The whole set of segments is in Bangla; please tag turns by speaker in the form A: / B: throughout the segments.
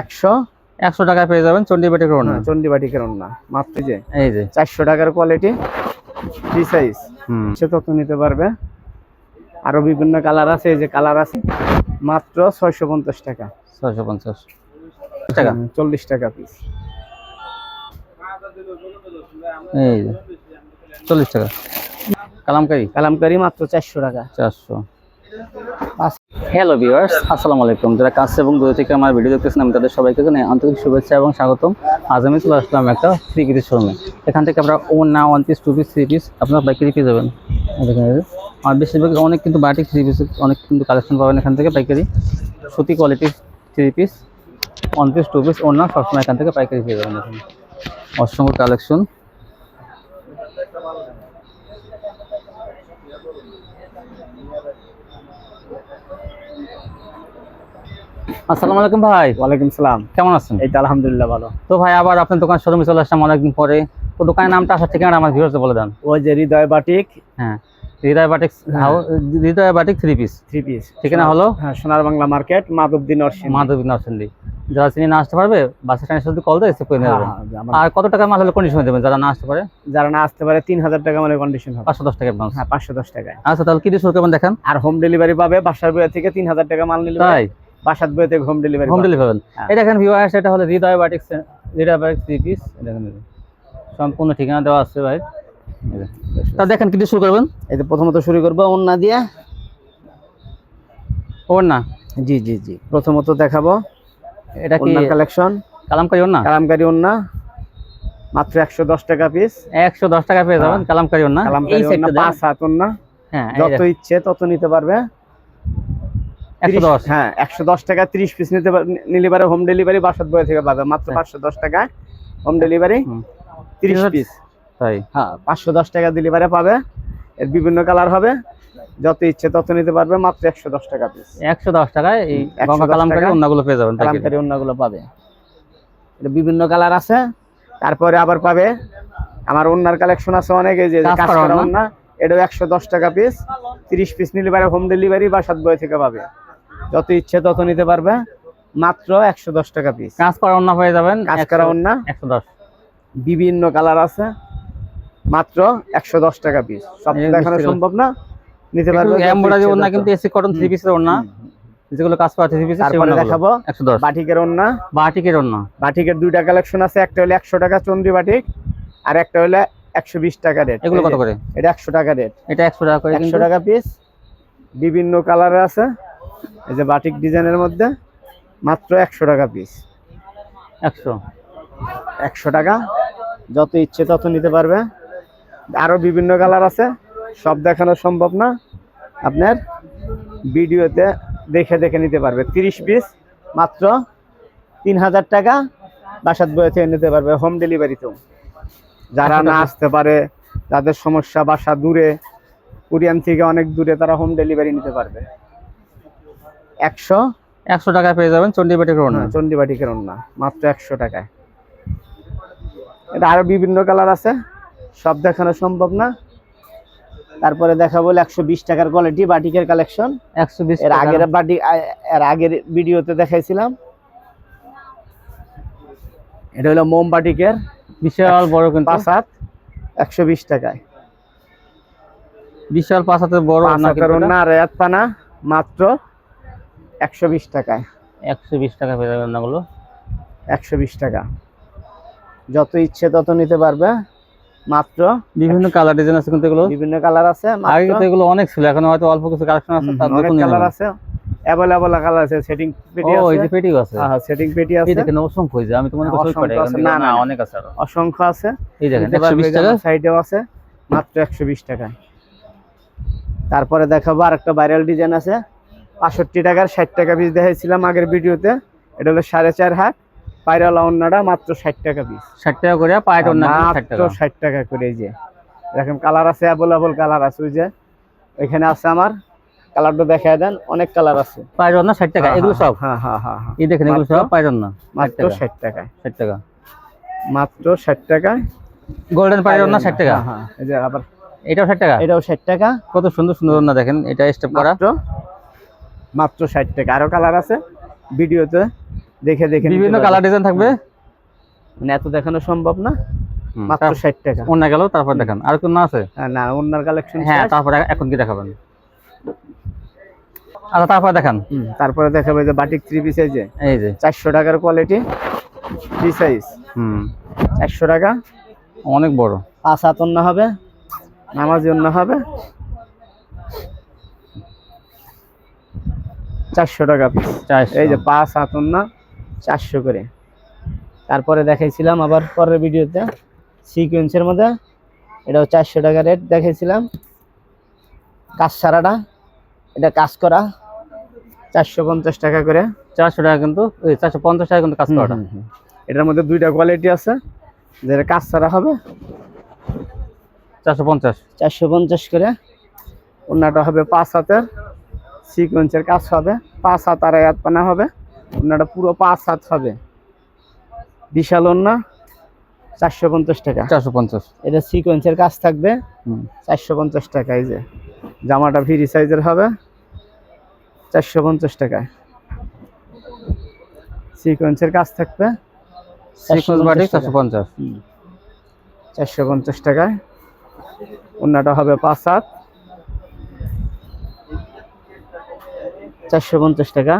A: একশো?
B: একশো টাকায় পেয়ে যাবেন চন্ডী বাটিকের ওড়না
A: চন্ডী মাত্র যে।
B: এই যে।
A: চারশো টাকার কোয়ালিটি ফ্রি সাইজ সে তত নিতে পারবে। আরও বিভিন্ন কালার আছে এই যে কালার আছে মাত্র ছয়শো পঞ্চাশ টাকা।
B: ছয়শো পঞ্চাশ। টাকা?
A: চল্লিশ টাকা পিস
B: এই চল্লিশ টাকা। কালামকারি?
A: কালামকারি মাত্র চারশো টাকা।
B: চারশো। হ্যালো ভিউয়ার্স আসসালামু আলাইকুম। যারা কাছে এবং দূরে থেকে আমার ভিডিও দেখতেছেন, আমি তাদের সবাইকে জানাই আন্তরিক শুভেচ্ছা এবং স্বাগতম। আজ আমি চলে আসলাম একটা থ্রি পিসের শোরুমে এখান থেকে আপনারা ওন না one piece two piece three piece আপনারা পাইকারি পেয়ে যাবেন। আর বেশিরভাগ অনেক কিন্তু বাটিক থ্রি পিস অনেক কিন্তু কালেকশন পাবেন এখান থেকে পাইকারি। সুতি কোয়ালিটির three piece one piece two piece on না সবসময় এখান থেকে পাইকারি পেয়ে যাবেন অসংখ্য কালেকশন আসসালামু আলাইকুম ভাই।
A: ওয়ালাইকুম সালাম।
B: কেমন আছেন?
A: এই তো আলহামদুলিল্লাহ ভালো।
B: তো ভাই আবার আপনার দোকান শোরুমে চলে আসলাম অনেকদিন পরে। তো দোকানের নামটা আসার ঠিকানা আমার ভিউয়ার্সে বলে দেন।
A: ওই যে হৃদয় বাটিক।
B: হ্যাঁ হৃদয় বাটিক
A: হ্যাঁ।
B: Hridoy batik three piece
A: three piece
B: ঠিকানা হলো?
A: হ্যাঁ সোনার বাংলা মার্কেট মাধবদী নরসিংহ
B: মাধবী নরসিংদী। যারা চিনি না আসতে পারবে বাস স্ট্যান্ডে শুধু কল দিয়ে করে নিয়ে
A: হ্যাঁ, হ্যাঁ,
B: আর কত টাকার মাল হলে কন্ডিশন দেবেন যারা না আসতে পারে?
A: যারা না আসতে পারে তিন হাজার টাকা মানে কন্ডিশন হবে।
B: পাঁচশো দশ টাকা অ্যাডভান্স
A: হ্যাঁ পাঁচশো দশ টাকায়।
B: আচ্ছা তাহলে কি দিয়ে শুরু করবেন দেখেন?
A: আর হোম ডেলিভারি পাবে বাসার বইয়া থেকে তিন হাজার টাকা মাল নিলে।
B: তাই?
A: বাসার বইয়া থেকে হোম ডেলিভারি
B: হোম ডেলিভারি
A: হ্যাঁ।
B: এটা দেখেন ভিউয়ার্স এটা হলো Hridoy batik Hridoy batik three piece দেখেন সম্পূর্ণ ঠিকানা দেওয়া আছে ভাই। তা দেখেন কি শুরু করবেন?
A: এই প্রথমত শুরু করব ওন্না দিয়ে।
B: ওর না
A: জি জি জি। প্রথমত দেখাবো।
B: এটা কি
A: কালেকশন
B: কালামকারি ওর না
A: কালামকারি ওন্না মাত্র একশো দশ টাকা পিস
B: একশো দশ টাকা পেয়ে যাবেন কালামকারি ওর না এই
A: কালামকারি ওন্না পাঁচ হাত ওন্না
B: হ্যাঁ
A: যত ইচ্ছে তত নিতে পারবে।
B: একশো
A: 30
B: দশ
A: হ্যাঁ একশো দশ টাকা ত্রিশ পিস নিতে নিলে পারে হোম ডেলিভারি বয়ে থেকে পাবে মাত্র
B: হ্যাঁ।
A: পাঁচশো দশ টাকা হোম ডেলিভারি
B: হুম।
A: তিরিশ
B: 30
A: পিস
B: তাই।
A: হ্যাঁ পাঁচশো দশ টাকা ডেলিভারি পাবে এর বিভিন্ন কালার হবে যত ইচ্ছে তত নিতে পারবে মাত্র একশো দশ টাকা পিস
B: একশো দশ টাকায় এই
A: হুম, 110
B: কালামকারি
A: টাকা।
B: অন্যগুলো পেয়ে যাবেন
A: কালামকারি অন্যগুলো পাবে। এটা বিভিন্ন কালার আছে তারপরে আবার পাবে আমার অন্যার কালেকশন আছে অনেক এই যে
B: কাজ করা
A: এটাও একশো দশ টাকা পিস তিরিশ পিস নিলে পারে হোম ডেলিভারি বা সাত বয় থেকে পাবে। যত ইচ্ছে তত নিতে পারবে। মাত্র একশো দশ টাকা পিস
B: কাজ করা অন্য পেয়ে যাবেন
A: কাজ করা ওন্না
B: একশো দশ।
A: বিভিন্ন কালার আছে। মাত্র একশো দশ টাকা পিস সব দেখানো সম্ভব না। নিতে পারবে
B: এমব্রয়ডারি কিন্তু এসি কটন থ্রি পিসের ওন্না যেগুলো কাজ করা থ্রি পিস
A: তারপরে দেখাবো।
B: একশো দশ।
A: বাটিকের ওন্না
B: বাটিকের ওন্না
A: বাটিকের দুইটা কালেকশন আছে। একটা হলো একশো টাকা চন্দ্রী বাটিক আর একটা হলো একশো বিশ টাকা রেট।
B: এগুলো কত করে?
A: এটা একশো টাকা রেট।
B: এটা একশো টাকা করে
A: একশো
B: কিন্তু।
A: টাকা পিস বিভিন্ন কালারে আছে। এই যে বাটিক ডিজাইনের মধ্যে মাত্র একশো টাকা পিস
B: একশো।
A: একশো টাকা যত ইচ্ছে তত নিতে পারবে। আরও বিভিন্ন কালার আছে সব দেখানো সম্ভব না। আপনার ভিডিওতে দেখে দেখে নিতে পারবে। তিরিশ পিস মাত্র তিন হাজার টাকা বাসাত বয়ে থেকে নিতে পারবে হোম ডেলিভারিতেও যারা না আসতে পারে তাদের সমস্যা বাসা দূরে কুরিয়ান থেকে অনেক দূরে তারা হোম ডেলিভারি নিতে পারবে। একশো?
B: একশো টাকায় পেয়ে যাবেন
A: চন্ডীবাটি মাত্র একশো টাকায়। এটা আরও বিভিন্ন কালার আছে সব দেখানো সম্ভব না। তারপরে দেখাবো একশো বিশ টাকার কোয়ালিটি বাটিকের কালেকশন
B: একশো বিশ
A: এর আগের বাটি এর আগের ভিডিওতে দেখাইছিলাম। এটা হলো মোম বাটিকের।
B: বিশাল বড় কিন্তু।
A: পাঁচ হাত একশো বিশ টাকায়।
B: বিশাল পাঁচ হাতের বড়
A: না রেয়াত পানা মাত্র একশো বিশ টাকায়।
B: একশো বিশ টাকা পেয়ে যাবেন
A: একশো বিশ টাকা। যত ইচ্ছে তত নিতে পারবে। মাত্র
B: বিভিন্ন কালার ডিজাইন আছে কিন্তু এগুলো?
A: বিভিন্ন কালার আছে
B: আগে কিন্তু এগুলো অনেক ছিল এখন হয়তো অল্প কিছু কালেকশন আছে তার
A: অনেক কালার আছে। অ্যাভেলেবল কালার আছে সেটিং পেটি
B: ও এই যে পেটিও আছে?
A: হ্যাঁ সেটিং পেটি
B: এই
A: আছে।
B: দেখেন অসংখ্য আমি
A: হ্যাঁ,
B: কাছে
A: না, না।
B: অনেক আছে
A: অসংখ্য আছে।
B: এই দেখেন
A: নিতে
B: একশো
A: পারবে
B: বিশ
A: যে
B: টাকা।
A: সাইডেও আছে মাত্র একশো বিশ টাকায়। তারপরে দেখাবো আর একটা ভাইরাল ডিজাইন আছে। পাঁষট্টি টাকার ষাট টাকা পিস দেখাইছিলাম আগের ভিডিওতে। এটা হলো সাড়ে চার হাত। পায়রালা অন্যটা মাত্র ষাট টাকা পিস
B: ষাট টাকা করে পায়ের
A: মাত্র
B: টাকা।
A: ষাট টাকা করে এই যে। এরকম কালার আছে অ্যাভেলেবল কালার আছে ওই যে। এখানে আছে আমার। কালারটা দেখায় দেন অনেক কালার আছে।
B: পায়ের অন্য ষাট টাকা এগুলো সব?
A: হ্যাঁ হ্যাঁ হ্যাঁ হ্যাঁ।
B: এই দেখেন এগুলো সব পায়ের অন্য ষাট
A: মাত্র
B: টাকা।
A: ষাট টাকায়
B: ষাট টাকা।
A: মাত্র ষাট টাকায়
B: গোল্ডেন পায়ের অন্য ষাট টাকা?
A: হ্যাঁ, হ্যাঁ এই যে আবার
B: এটাও ষাট টাকা?
A: এটাও ষাট টাকা।
B: কত সুন্দর সুন্দর অন্য দেখেন এটা স্টেপ করা।
A: মাত্র ষাট টাকা। আরও কালার আছে? ভিডিওতে দেখে দেখে
B: বিভিন্ন কালার ডিজাইন থাকবে?
A: মানে এত দেখানো সম্ভব না? মাত্র
B: তার-
A: ষাট টাকা।
B: অন্য গেল তারপর দেখান। আর কোন আছে?
A: না অন্যার কালেকশন
B: হ্যাঁ তারপরে এখন কি দেখাবেন? আচ্ছা তারপর দেখান।
A: তারপরে দেখাবে যে বাটিক থ্রি পিস এই যে।
B: এই যে।
A: চারশো টাকার কোয়ালিটি ফ্রি সাইজ
B: হুম।
A: চারশো টাকা।
B: অনেক বড়।
A: পাঁচ হাত অন্য হবে নামাজি অন্য হবে। চারশো টাকা পিস এই যে পাঁচ হাত অন্য চারশো করে। তারপরে দেখাইছিলাম আবার পরের ভিডিওতে সিকোয়েন্সের মধ্যে। এটাও চারশো টাকা রেট দেখাইছিলাম। কাজ সারাটা এটা কাজ করা চারশো পঞ্চাশ টাকা করে।
B: চারশো টাকা কিন্তু চারশো পঞ্চাশ টাকা কিন্তু কাজ করাটা।
A: এটার মধ্যে দুইটা কোয়ালিটি আছে যেটা কাজ ছাড়া হবে।
B: চারশো পঞ্চাশ।
A: চারশো পঞ্চাশ করে। অন্যটা হবে পাঁচ হাতের। সিকোয়েন্সের কাজ হবে পাঁচ হাত আড়াই হাত পানা হবে অন্যটা পুরো পাঁচ হাত হবে। বিশাল অন্য চারশো পঞ্চাশ টাকা।
B: চারশো পঞ্চাশ।
A: এটা সিকোয়েন্সের কাজ থাকবে চারশো পঞ্চাশ টাকা এই যে। জামাটা ফ্রি সাইজের হবে চারশো পঞ্চাশ টাকায়। সিকোয়েন্সের কাজ থাকবে
B: সিকোয়েন্স বাটিক
A: 450
B: চারশো পঞ্চাশ।
A: চারশো পঞ্চাশ টাকায়। অন্যটা হবে পাঁচ হাত চারশো পঞ্চাশ টাকা।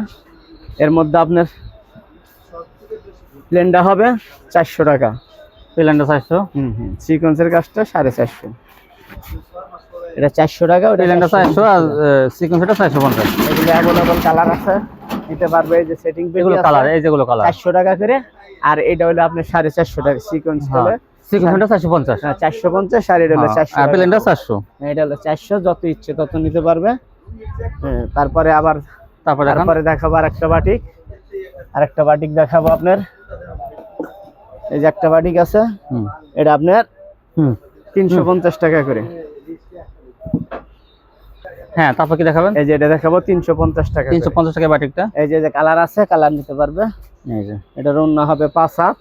A: এর মধ্যে আপনার প্লেনটা হবে চারশো টাকা।
B: প্লেনটা চারশো?
A: হুম হুম সিকোয়েন্সের কাজটা সাড়ে চারশো। এটা চারশো টাকা ওটা
B: প্লেনটা চারশো আর সিকোয়েন্সটা চারশো পঞ্চাশ।
A: এগুলো অ্যাভেলেবল কালার আছে। নিতে পারবে এই যে সেটিং
B: এগুলো কালার এই যেগুলো কালার
A: চারশো টাকা করে। আর এটা হলো আপনার সাড়ে চারশো টাকা সিকোয়েন্স হলে
B: সিকোয়েন্সটা চারশো পঞ্চাশ।
A: চারশো পঞ্চাশ আর এটা হলো চারশো
B: প্লেনটা চারশো।
A: এটা হলো চারশো যত ইচ্ছে তত নিতে পারবে। হ্যাঁ, তারপরে আবার
B: তারপর
A: তারপরে দেখাবো আরেকটা বাটিক। আরেকটা বাটিক দেখাবো আপনার। এই যে একটা বাটিক আছে এটা আপনার
B: হুম।
A: তিনশো পঞ্চাশ টাকা করে।
B: হ্যাঁ তারপর কি দেখাবেন?
A: এই যে এটা দেখাবো তিনশো পঞ্চাশ টাকা
B: তিনশো পঞ্চাশ টাকা বাটিকটা।
A: এই যে যে কালার আছে কালার নিতে পারবে।
B: এই যে।
A: এটার অন্য হবে পাঁচ হাত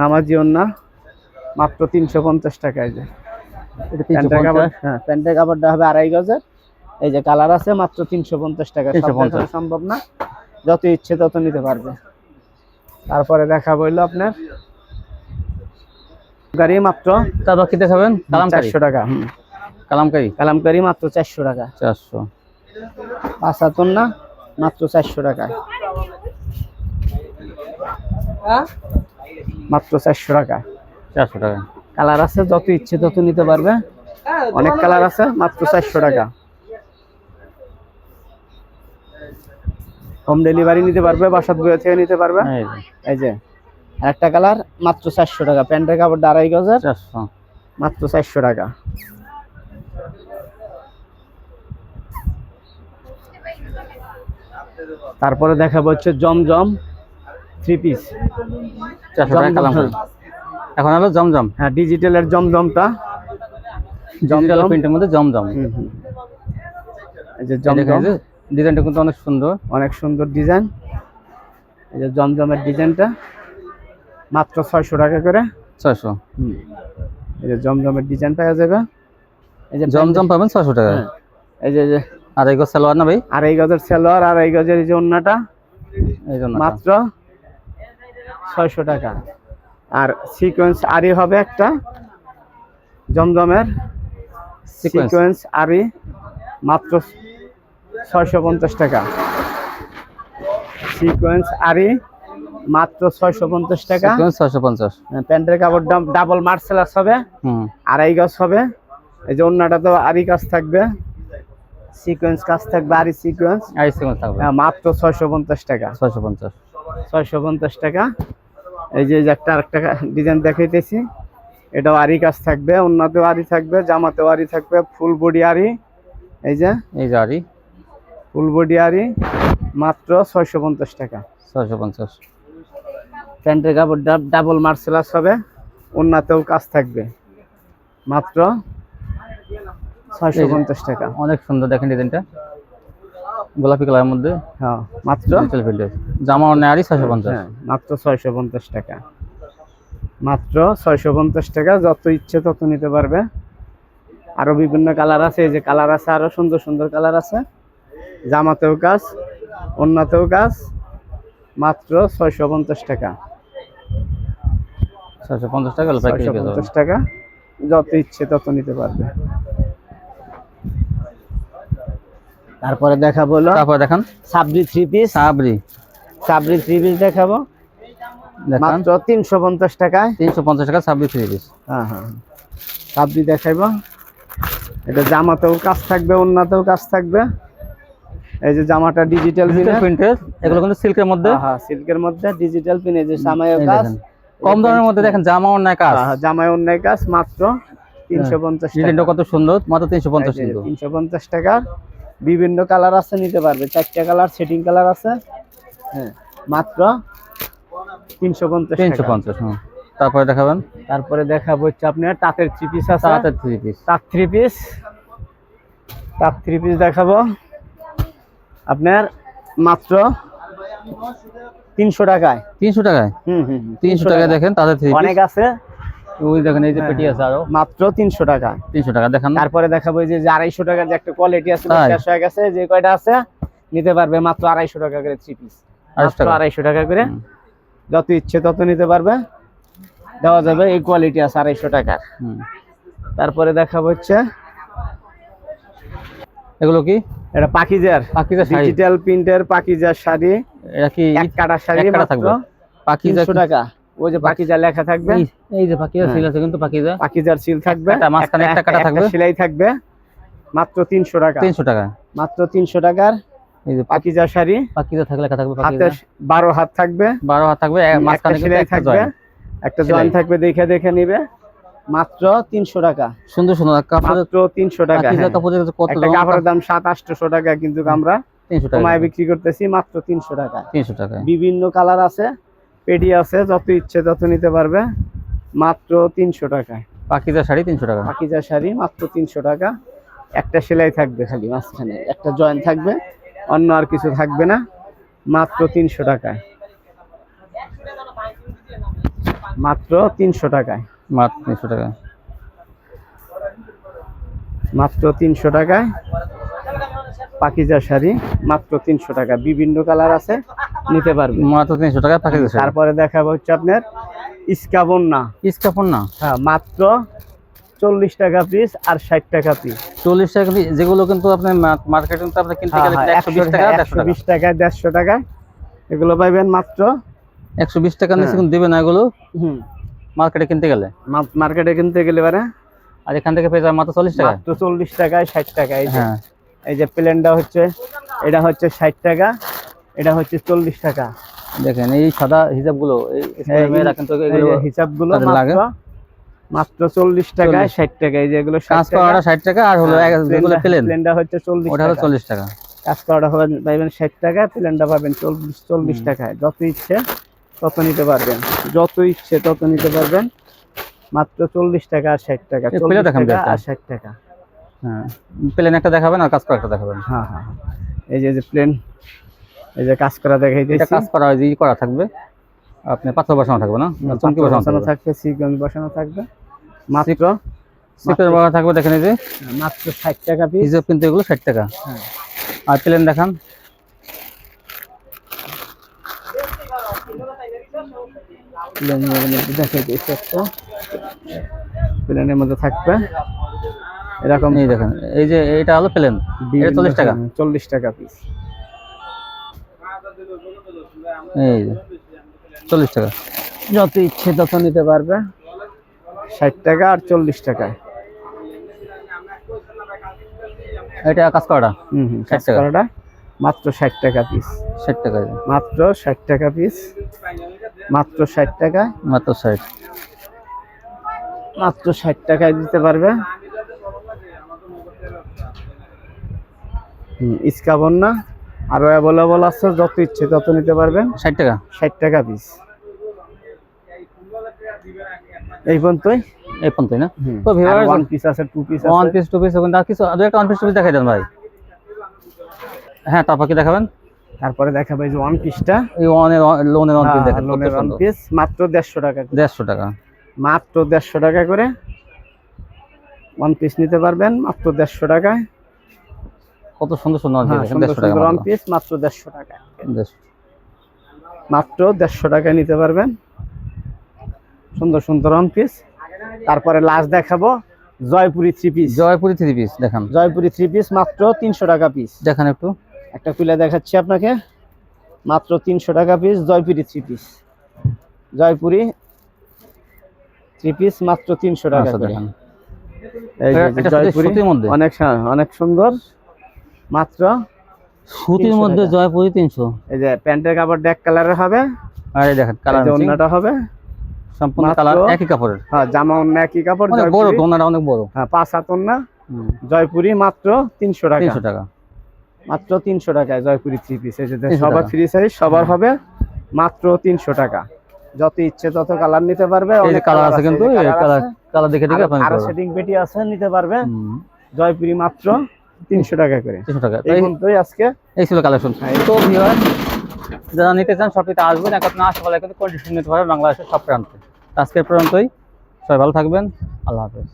A: নামাজি অন্য মাত্র তিনশো পঞ্চাশ টাকা এই যে। প্যান্টের কাপড় হ্যাঁ প্যান্টের কাপড়টা হবে আড়াই গজের। এই যে কালার আছে মাত্র তিনশো পঞ্চাশ টাকা। সব
B: 350
A: দেখানো সম্ভব না। যত ইচ্ছে তত নিতে পারবে। তারপরে দেখা বলল আপনার। গাড়ি মাত্র
B: তারপর কি দেখাবেন কালামকারি?
A: চারশো টাকা।
B: কালামকারি?
A: কালামকারি মাত্র চারশো টাকা।
B: চারশো।
A: পাঁচ হাতন না মাত্র চারশো টাকা। মাত্র চারশো টাকা।
B: চারশো টাকা।
A: কালার আছে যত ইচ্ছে তত নিতে পারবে। অনেক কালার আছে মাত্র চারশো টাকা। হোম ডেলিভারি নিতে পারবে বাসাত বয়ে থেকে নিতে পারবে।
B: এই যে।
A: একটা কালার মাত্র চারশো টাকা। প্যান্টের কাপড় আড়াই গজের। মাত্র চারশো টাকা। তারপরে দেখা হচ্ছে জমজম থ্রি পিস
B: এখন হলো জমজম।
A: হ্যাঁ ডিজিটালের জমজমটা। জমজম।
B: প্রিন্টের মধ্যে জমজম।
A: এই যে জমজম।
B: ডিজাইনটা কিন্তু অনেক সুন্দর।
A: অনেক সুন্দর ডিজাইন এই যে জমজমের ডিজাইনটা মাত্র ছয়শো টাকা করে।
B: ছয়শো।
A: এই যে জমজমের ডিজাইন পাওয়া যাবে। এই যে
B: জমজম পাবেন ছয়শো টাকা।
A: হ্যাঁ। এই যে
B: আর এগো সালোয়ার না ভাই?
A: আড়াই গজের সেলোয়ার আড়াই গজের এই যে অন্যটা
B: এই জন্য
A: মাত্র ছয়শো টাকা। আর সিকোয়েন্স আরি হবে একটা। জমজমের। সিকোয়েন্স আরি মাত্র ছয়শো পঞ্চাশ টাকা। সিকোয়েন্স আরি মাত্র ছয়শো পঞ্চাশ টাকা।
B: ছয়শো পঞ্চাশ।
A: প্যান্টের কাপড় ডাবল মার্সেলাস হবে
B: হুম।
A: আড়াই গজ হবে। এই যে অন্যটা তো আরি কাজ থাকবে। সিকোয়েন্স কাজ থাকবে আরি সিকোয়েন্স
B: আই সেকেন্ড থাকবে।
A: মাত্র ছয়শো পঞ্চাশ টাকা।
B: ছয়শো পঞ্চাশ।
A: ছয়শো পঞ্চাশ টাকা। এই যে এই যে একটা আরেকটা ডিজাইন দেখাইতেছি। এটাও আরি কাজ থাকবে অন্যতেও আরি থাকবে জামাতেও আরি থাকবে ফুল বডি আরি এই যে।
B: এই যে আরি
A: ফুল বডি আরি মাত্র ছয়শো পঞ্চাশ টাকা।
B: ছয়শো পঞ্চাশ।
A: প্যান্টের কাপড় ডাবল মার্সেলাস হবে। অন্যতেও কাজ থাকবে। মাত্র ছয়শো পঞ্চাশ টাকা।
B: অনেক সুন্দর দেখেন ডিজাইনটা। গোলাপি কালারের মধ্যে।
A: হ্যাঁ মাত্র
B: জামা আরি ছয়শো পঞ্চাশ।
A: হ্যাঁ মাত্র ছয়শো পঞ্চাশ টাকা। মাত্র ছয়শো পঞ্চাশ টাকা যত ইচ্ছে তত নিতে পারবে। আরও বিভিন্ন কালার আছে এই যে কালার আছে আরও সুন্দর সুন্দর কালার আছে। জামাতেও কাজ অন্যতেও কাজ মাত্র ছয়শো পঞ্চাশ টাকা।
B: ছয়শো পঞ্চাশ টাকা
A: ছয়শো পঞ্চাশ টাকা যত ইচ্ছে তত নিতে পারবে। তারপরে দেখাবো হলো
B: তারপর দেখান।
A: Sabri three piece
B: Sabri
A: Sabri three piece দেখাবো। মাত্র তিনশো পঞ্চাশ টাকায়।
B: তিনশো পঞ্চাশ টাকা সাবরি থ্রি পিস
A: হ্যাঁ হ্যাঁ সাবরি দেখাইবো। এটা জামাতেও কাজ থাকবে অন্যতেও কাজ থাকবে। এই যে জামাটা ডিজিটাল
B: প্রিন্টের এগুলো কিন্তু সিল্কের মধ্যে?
A: হ্যাঁ সিল্কের মধ্যে ডিজিটাল পিন এই যে সামায়
B: এই
A: কাজ।
B: কম দামের মধ্যে দেখেন জামা অন্যায় কাজ।
A: হ্যাঁ, জামায় অন্যায় কাজ মাত্র তিনশো পঞ্চাশ
B: কত সুন্দর মাত্র তিনশো পঞ্চাশ কিন্তু
A: তিনশো পঞ্চাশ টাকার বিভিন্ন কালার আছে নিতে পারবে। চারটা কালার সেটিং কালার আছে। হ্যাঁ মাত্র তিনশো পঞ্চাশ
B: তিনশো পঞ্চাশ হ্যাঁ। তারপরে দেখাবেন।
A: তারপরে দেখাবো হচ্ছে আপনার তাঁতের থ্রি পিস আছে।
B: সাতের থ্রি পিস
A: তাঁত থ্রি পিস তাঁত থ্রি পিস দেখাবো। আপনার মাত্র তিনশো টাকায়।
B: তিনশো টাকায়?
A: হুম হুম হুম,
B: তিনশো টাকায় দেখেন তাদের
A: অনেক আছে।
B: ওই দেখেন এই যে পেটি আছে আরও।
A: মাত্র তিনশো টাকা
B: তিনশো টাকা দেখান।
A: তারপরে দেখাবো যে আড়াইশো টাকার যে একটা কোয়ালিটি আছে শেষ হয়ে গেছে যে কয়টা আছে নিতে পারবে মাত্র আড়াইশো টাকা করে থ্রি পিস
B: আড়াইশো টাকা।
A: করে। যত ইচ্ছে তত নিতে পারবে। দেওয়া যাবে এই কোয়ালিটি আছে আড়াইশো টাকার। তারপরে দেখাবো হচ্ছে
B: এগুলো কি?
A: এটা পাকিজার
B: পাকিজা শাড়ি।
A: ডিজিটাল প্রিন্টের পাকিজার শাড়ি।
B: এটা কি
A: এক কাটার শাড়ি
B: এক কাটা
A: মাত্র।
B: থাকবে? পাকিজা
A: তিনশো টাকা। ওই যে পাকিজা লেখা থাকবে।
B: এই যে পাকিজা
A: হ্যাঁ।
B: সিল আছে কিন্তু পাকিজা
A: পাকিজার সিল থাকবে।
B: একটা মাঝখানে একটা কাটা থাকবে।
A: সেলাই থাকবে। মাত্র তিনশো টাকা।
B: তিনশো টাকা।
A: মাত্র তিনশো টাকার
B: এই যে
A: পাকিজা শাড়ি।
B: পাকিজা থাকলে লেখা থাকবে পাকিজা
A: বারো হাত থাকবে।
B: বারো হাত থাকবে মাঝখানে
A: সেলাই থাকবে। একটা জয়েন থাকবে দেখে দেখে নিবে। মাত্র তিনশো টাকা।
B: সুন্দর সুন্দর।
A: মাত্র তিনশো টাকা হ্যাঁ। একটা কাপড়ের দাম সাত আটশো টাকা কিন্তু আমরা
B: তিনশো টাকা।
A: কমায় বিক্রি করতেছি মাত্র তিনশো টাকা।
B: তিনশো টাকা।
A: বিভিন্ন কালার আছে পেডি আছে যত ইচ্ছে তত নিতে পারবে মাত্র তিনশো টাকায়
B: পাকিজা শাড়ি তিনশো টাকা।
A: পাকিজা শাড়ি মাত্র তিনশো টাকা। একটা সেলাই থাকবে খালি মাঝখানে একটা জয়েন থাকবে অন্য আর কিছু থাকবে না মাত্র তিনশো টাকায় মাত্র তিনশো টাকায়।
B: মাত্র তিনশো টাকা।
A: মাত্র তিনশো টাকায় পাকিজা শাড়ি মাত্র তিনশো টাকা। বিভিন্ন কালার আছে নিতে পারবে।
B: মাত্র তিনশো টাকা পাকিজা শাড়ি।
A: তারপরে দেখাবো হচ্ছে আপনার ইস্কাবন্না
B: ইস কাপড় না
A: হ্যাঁ মাত্র চল্লিশ টাকা পিস আর ষাট টাকা পিস
B: চল্লিশ টাকা পিস যেগুলো কিন্তু আপনার মার্কেটে কিন্তু আপনি কিনতে
A: হ্যাঁ,
B: গেলে একশো বিশ টাকা দেড়শো টাকা।
A: বিশ টাকা দেড়শো টাকা। এগুলো পাইবেন মাত্র
B: একশো বিশ টাকা নিচে
A: হ্যাঁ।
B: কিন্তু দেবে না এগুলো।
A: হুম।
B: মার্কেটে কিনতে গেলে?
A: মার্কেটে কিনতে গেলে পারে।
B: আর এখান থেকে পেয়ে যাবে মাত্র চল্লিশ টাকা?
A: মাত্র চল্লিশ টাকায় ষাট টাকা এই যে।
B: হ্যাঁ।
A: এই যে প্লেনটা হচ্ছে এটা হচ্ছে ষাট টাকা এটা হচ্ছে চল্লিশ টাকা।
B: দেখেন এই সাদা হিজাবগুলো এই
A: এই
B: মেয়েরা কিন্তু
A: হিসাবগুলো
B: লাগে।
A: মাত্র চল্লিশ টাকায় ষাট টাকা এই যে এগুলো
B: কাজ করাটা ষাট টাকা আর হলো এক- প্লেন
A: প্লেনটা হচ্ছে চল্লিশ
B: ওটা হলো
A: টাকা।
B: চল্লিশ টাকা।
A: কাজ করাটা হবে পাইবেন ষাট টাকা প্লেনটা পাবেন চল্লিশ চল্লিশ টাকায় যত ইচ্ছে। তত নিতে পারবেন। যত ইচ্ছে তত নিতে পারবেন। মাত্র চল্লিশ টাকা আর ষাট টাকা। চল্লিশ টাকা আর ষাট টাকা।
B: হ্যাঁ। প্লেন একটা দেখাবেন আর কাজ করা একটা দেখাবেন।
A: হ্যাঁ হ্যাঁ এই যে যে প্লেন এই যে কাজ করা দেখাই
B: এটা
A: দিয়েছি।
B: কাজ করা হয় যে করা থাকবে। আপনি পাথর বসানো থাকবে না? চমকি বসানো থাকবে।
A: সিকন বসানো থাকবে। মাত্র
B: সিপের বসানো থাকবে দেখেন এই যে।
A: মাত্র ষাট টাকা পিস
B: কিন্তু এগুলো ষাট টাকা।
A: হ্যাঁ।
B: আর প্লেন দেখান।
A: প্লেনের মধ্যে দেখাই দিয়েছি একটা প্লেনের মধ্যে থাকবে। এরকম
B: এই দেখেন এই যে এটা হলো প্লেন এটা চল্লিশ টাকা।
A: চল্লিশ টাকা পিস
B: এই যে চল্লিশ টাকা।
A: যত ইচ্ছে তত নিতে পারবে। ষাট টাকা আর চল্লিশ টাকায়।
B: এটা কাজ করাটা
A: হুম হুম
B: 60
A: কাজ
B: টাকা।
A: করাটা মাত্র ষাট টাকা পিস
B: ষাট টাকা।
A: মাত্র ষাট টাকা পিস মাত্র ষাট টাকা
B: মাত্র ষাট।
A: মাত্র ষাট টাকায় দিতে পারবে। ইস্কাবন না আরও অ্যাভেলেবল আছে যত ইচ্ছে তত নিতে পারবেন
B: ষাট টাকা?
A: ষাট টাকা পিস এই পর্যন্তই?
B: এই পর্যন্তই না? তো viewers-
A: ওয়ান পিস আছে টু পিস আছে।
B: ওয়ান পিস টু পিস ওখানে আর কিছু দু একটা ওয়ান পিস টু পিস দেখাই দেন ভাই। হ্যাঁ তারপর কি দেখাবেন?
A: তারপরে দেখাবে যে ওয়ান পিসটা
B: এই ওয়ানের লোনের ওয়ান পিস দেখেন
A: লোনের ওয়ান পিস মাত্র দেড়শো টাকা করে।
B: দেড়শো টাকা।
A: মাত্র দেড়শো টাকা করে। ওয়ান পিস নিতে পারবেন মাত্র দেড়শো টাকায়।
B: কত সুন্দর সুন্দর ওয়ান পিস
A: হ্যাঁ,
B: দেখেন
A: সুন্দর
B: দেড়শো টাকা
A: সুন্দর ওয়ান। পিস মাত্র দেড়শো টাকা
B: দেড়শো।
A: মাত্র দেড়শো টাকায় নিতে পারবেন। সুন্দর সুন্দর অন পিস তারপরে লাস্ট দেখাবো Jaipuri three piece
B: Jaipuri three piece দেখান।
A: জয়পুরি থ্রি পিস মাত্র তিনশো টাকা পিস
B: দেখান একটু।
A: একটা তুলে দেখাচ্ছি আপনাকে। মাত্র তিনশো টাকা piece Jaipuri three piece Jaipuri three piece মাত্র তিনশো টাকা
B: আচ্ছা
A: অনেক অনেক সুন্দর। মাত্র
B: সুতির মধ্যে জয়পুরি তিনশো।
A: এই যে প্যান্টের কাপড় ডেক কালারের হবে।
B: আর এই দেখেন কালার
A: অন্যটা হবে।
B: সম্পূর্ণ কালার একই কাপড়ের।
A: হ্যাঁ জামা অন্য একই কাপড়
B: বড়
A: জয়পুরি।
B: অনেক বড়।
A: হ্যাঁ পাঁচ হাত অন্যা জয়পুরি মাত্র তিনশো টাকা।
B: তিনশো টাকা।
A: মাত্র তিনশো টাকায় জয়পুরি থ্রি পিস এই যে সবার। ফ্রি সাইজ সবার হবে মাত্র তিনশো টাকা। যত ইচ্ছে তত কালার নিতে পারবে
B: এই যে
A: অনেক
B: কালার আছে কিন্তু
A: এই
B: কালার দেখে দেখে আপনার
A: আরও সেটিং পেটি আছে নিতে পারবে। জয়পুরি মাত্র তিনশো টাকা করে।
B: তিনশো টাকা।
A: এই পর্যন্তই আজকে
B: এই ছিল কালেকশন
A: হ্যাঁ,
B: তো ভিউয়ার যারা নিতে চান সবটিতে আসবেন এক আপনার আশেপাশে কিন্তু কন্ডিশন নিতে পারবেন বাংলাদেশের সব প্রান্তে। আজকের পর্যন্তই। সবাই ভালো থাকবেন। আল্লাহ হাফেজ।